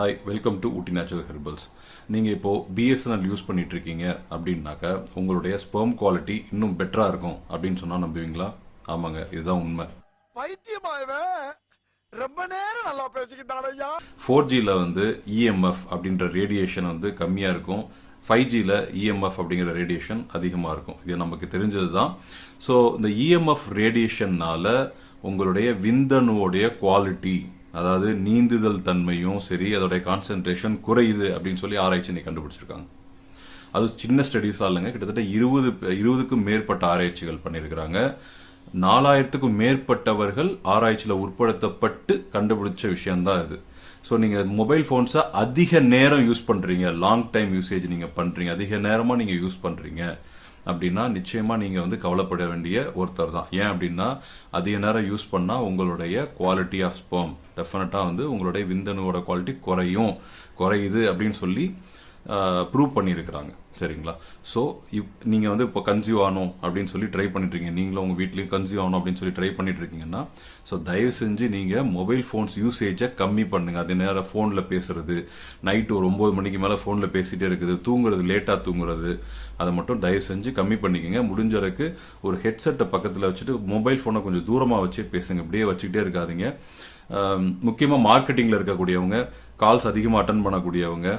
Hi welcome to Ooty natural herbals நீங்கள் இப்போ BSNL use பண்ணிட்டு இருக்கீங்க அப்படின்னாக்க உங்களுடைய ஸ்பெர்ம் குவாலிட்டி இன்னும் பெட்டரா இருக்கும் அப்படின்னு சொன்னா நம்புவீங்களா? ஆமாங்க இதுதான் உண்மை. ரொம்ப நேரம் நல்லா பேசிக்கிட்டான் ஐயா. ஃபோர் ஜியில் வந்து இஎம்எஃப் அப்படின்ற ரேடியேஷன் வந்து கம்மியாக இருக்கும். ஃபைவ் ஜியில் இஎம்எஃப் அப்படிங்கிற ரேடியேஷன் அதிகமாக இருக்கும். இது நமக்கு தெரிஞ்சது தான் ஸோ இந்த இஎம்எஃப் ரேடியேஷன்னால உங்களுடைய விந்தணுவோடைய குவாலிட்டி அதாவது நீந்துதல் தன்மையும் சரி அதோடைய கான்சென்ட்ரேஷன் குறையுது அப்படின்னு சொல்லி ஆராய்ச்சி இன்னைக்கு கண்டுபிடிச்சிருக்காங்க. அது சின்ன ஸ்டடிஸா இல்லைங்க கிட்டத்தட்ட இருபது இருபதுக்கும் மேற்பட்ட ஆராய்ச்சிகள் பண்ணியிருக்கிறாங்க. நாலாயிரத்துக்கும் மேற்பட்டவர்கள் ஆராய்ச்சியில உட்படுத்தப்பட்டு கண்டுபிடிச்ச விஷயம்தான் இது. ஸோ நீங்க மொபைல் போன்ஸை அதிக நேரம் யூஸ் பண்றீங்க. லாங் டைம் யூசேஜ் நீங்க பண்றீங்க. அதிக நேரமா நீங்க யூஸ் பண்றீங்க. அப்படின்னா நிச்சயமா நீங்க வந்து கவலைப்பட வேண்டிய ஒருத்தர் தான். ஏன் அப்படின்னா அதிக நேரம் யூஸ் பண்ணா உங்களுடைய குவாலிட்டி ஆஃப் ஸ்பெர்ம் டெஃபினட்டா வந்து உங்களுடைய விந்தணுவோட குவாலிட்டி குறையும். குறையுது அப்படின்னு சொல்லி ப்ரூவ் பண்ணியிருக்கிறாங்க. சரிங்களா? ஸோ இப் நீங்கள் வந்து இப்போ கன்சியூவ் ஆகணும் அப்படின்னு சொல்லி ட்ரை பண்ணிட்டு இருக்கீங்க நீங்களும் உங்கள் வீட்லையும் கன்சியூவ் ஆகணும் அப்படின்னு சொல்லி ட்ரை பண்ணிட்டு இருக்கீங்கன்னா ஸோ தயவு செஞ்சு நீங்கள் மொபைல் ஃபோன்ஸ் யூசேஜை கம்மி பண்ணுங்க. அதே நேரம் ஃபோனில் பேசுறது நைட்டு ஒரு ஒம்பது மணிக்கு மேலே ஃபோனில் பேசிகிட்டே இருக்குது தூங்குறது லேட்டாக தூங்குறது அதை மட்டும் தயவு செஞ்சு கம்மி பண்ணிக்கோங்க. முடிஞ்ச அளவுக்கு ஒரு ஹெட்செட்டை பக்கத்தில் வச்சுட்டு மொபைல் ஃபோனை கொஞ்சம் தூரமாக வச்சு பேசுங்க. இப்படியே வச்சுக்கிட்டே இருக்காதீங்க. முக்கியமாக மார்க்கெட்டிங்கில் இருக்கக்கூடியவங்க கால்ஸ் அதிகமாக அட்டன் பண்ணக்கூடியவங்க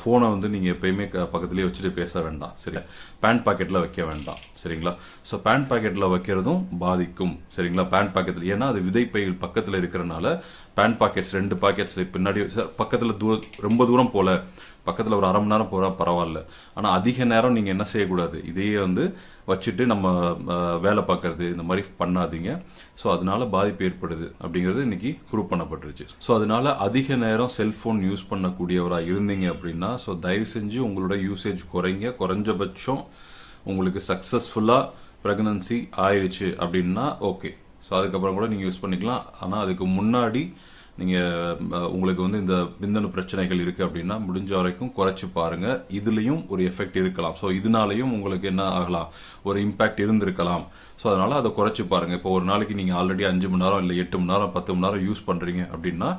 ஃபோனை வந்து நீங்கள் எப்பயுமே பக்கத்துலேயே வச்சுட்டு பேச வேண்டாம். சரியா பேண்ட் பாக்கெட்டில் வைக்க வேண்டாம். சரிங்களா? ஸோ பேண்ட் பாக்கெட்டில் வைக்கிறதும் பாதிக்கும். சரிங்களா? பேண்ட் பாக்கெட்ல ஏன்னா அது விதைப்பைகள் பக்கத்தில் இருக்கிறனால பேண்ட் பாக்கெட்ஸ் ரெண்டு பாக்கெட்ஸ் பின்னாடி பக்கத்தில் தூர ரொம்ப தூரம் போல பக்கத்தில் ஒரு அரை மணி நேரம் போனால் பரவாயில்ல. ஆனால் அதிக நேரம் நீங்கள் என்ன செய்யக்கூடாது? இதையே வந்து வச்சுட்டு நம்ம வேலை பார்க்கறது இந்த மாதிரி பண்ணாதீங்க. ஸோ அதனால பாதிப்பு ஏற்படுது அப்படிங்கிறது இன்னைக்கு ப்ரூவ் பண்ணப்பட்டுருச்சு. ஸோ அதனால அதிக நேரம் செல்போன் யூஸ் பண்ணக்கூடியவராக இருந்தீங்க அப்படின்னா ஸோ தயவு செஞ்சு உங்களோட யூசேஜ் குறைங்க. குறைஞ்சபட்சம் உங்களுக்கு சக்ஸஸ்ஃபுல்லாக ப்ரெக்னன்சி ஆயிடுச்சு அப்படின்னா ஓகே ஸோ அதுக்கப்புறம் கூட நீங்கள் யூஸ் பண்ணிக்கலாம். ஆனால் அதுக்கு முன்னாடி நீங்கள் உங்களுக்கு வந்து இந்த விந்தணு பிரச்சனைகள் இருக்குது அப்படின்னா முடிஞ்ச வரைக்கும் குறைச்சி பாருங்கள் இதுலேயும் ஒரு எஃபெக்ட் இருக்கலாம். ஸோ இதனாலையும் உங்களுக்கு என்ன ஆகலாம்? ஒரு இம்பாக்ட் இருந்திருக்கலாம். ஸோ அதனால் அதை குறைச்சி பாருங்கள் இப்போ ஒரு நாளைக்கு நீங்கள் ஆல்ரெடி அஞ்சு மணி நேரம் இல்லை எட்டு மணி நேரம் பத்து மணி நேரம் யூஸ் பண்ணுறீங்க அப்படின்னா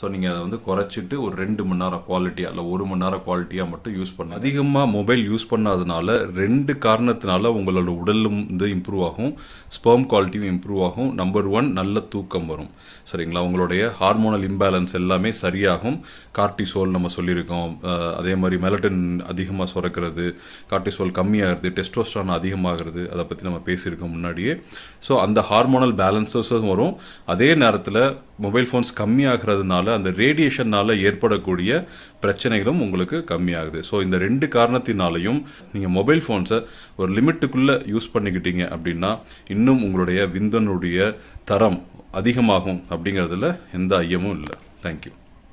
ஸோ நீங்கள் அதை வந்து குறைச்சிட்டு ஒரு ரெண்டு மணி நேரம் குவாலிட்டியாக இல்லை ஒரு மணி நேரம் குவாலிட்டியாக மட்டும் யூஸ் பண்ணு. அதிகமாக மொபைல் யூஸ் பண்ணாதனால ரெண்டு காரணத்தினால உங்களோட உடலும் வந்து இம்ப்ரூவ் ஆகும் ஸ்பெர்ம் குவாலிட்டியும் இம்ப்ரூவ் ஆகும். நம்பர் ஒன் நல்ல தூக்கம் வரும். சரிங்களா? உங்களுடைய ஹார்மோனல் இம்பேலன்ஸ் எல்லாமே சரியாகும். கார்டிசோல் நம்ம சொல்லியிருக்கோம். அதே மாதிரி மெலட்டன் அதிகமாக சுரக்கிறது. கார்டிசோல் கம்மியாகிறது. டெஸ்டோஸ்டான் அதிகமாகிறது. அதை பற்றி நம்ம பேசியிருக்கோம் முன்னாடியே. ஸோ அந்த ஹார்மோனல் பேலன்சஸும் வரும். அதே நேரத்தில் மொபைல் ஃபோன்ஸ் கம்மியாகிறதுனால அந்த ரேடியேஷன்னால ஏற்படக்கூடிய பிரச்சனைகளும் உங்களுக்கு கம்மியாகுது. ஸோ இந்த ரெண்டு காரணத்தினாலையும் நீங்கள் மொபைல் ஃபோன்ஸை ஒரு லிமிட்டுக்குள்ளே யூஸ் பண்ணிக்கிட்டீங்க அப்படின்னா இன்னும் உங்களுடைய விந்தனுடைய தரம் அதிகமாகும் அப்படிங்கிறதுல எந்த ஐயமும் இல்லை. தேங்க்யூ